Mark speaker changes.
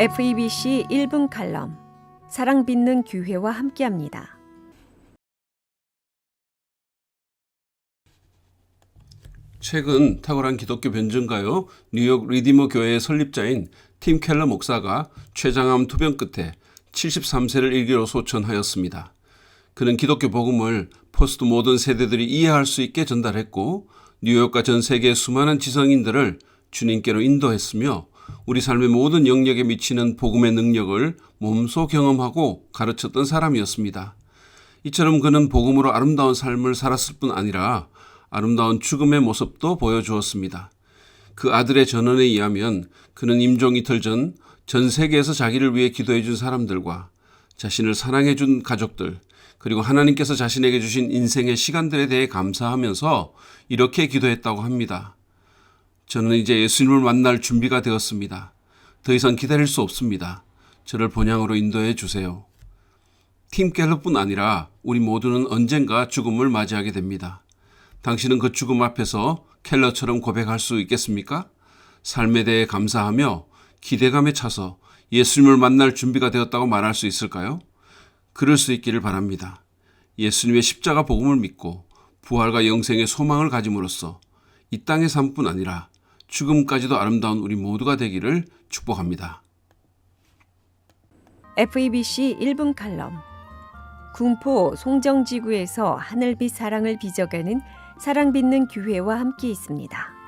Speaker 1: FEBC 1분 칼럼 사랑 빛는 교회와 함께합니다.
Speaker 2: 최근 탁월한 기독교 변증가요 뉴욕 리디머 교회의 설립자인 팀 켈러 목사가 췌장암 투병 끝에 73세를 일기로 소천하였습니다. 그는 기독교 복음을 포스트 모던 세대들이 이해할 수 있게 전달했고 뉴욕과 전 세계의 수많은 지성인들을 주님께로 인도했으며 우리 삶의 모든 영역에 미치는 복음의 능력을 몸소 경험하고 가르쳤던 사람이었습니다. 이처럼 그는 복음으로 아름다운 삶을 살았을 뿐 아니라 아름다운 죽음의 모습도 보여주었습니다. 그 아들의 전언에 의하면 그는 임종 이틀 전 전 세계에서 자기를 위해 기도해 준 사람들과 자신을 사랑해 준 가족들 그리고 하나님께서 자신에게 주신 인생의 시간들에 대해 감사하면서 이렇게 기도했다고 합니다. 저는 이제 예수님을 만날 준비가 되었습니다. 더 이상 기다릴 수 없습니다. 저를 본향으로 인도해 주세요. 팀 갤럽뿐 아니라 우리 모두는 언젠가 죽음을 맞이하게 됩니다. 당신은 그 죽음 앞에서 켈러처럼 고백할 수 있겠습니까? 삶에 대해 감사하며 기대감에 차서 예수님을 만날 준비가 되었다고 말할 수 있을까요? 그럴 수 있기를 바랍니다. 예수님의 십자가 복음을 믿고 부활과 영생의 소망을 가짐으로써 이 땅의 삶뿐 아니라 죽음까지도 아름다운 우리 모두가 되기를 축복합니다.
Speaker 1: FEBC 1분 칼럼 군포 송정지구에서 하늘빛 사랑을 빚어가는 사랑 빛는 교회와 함께 있습니다.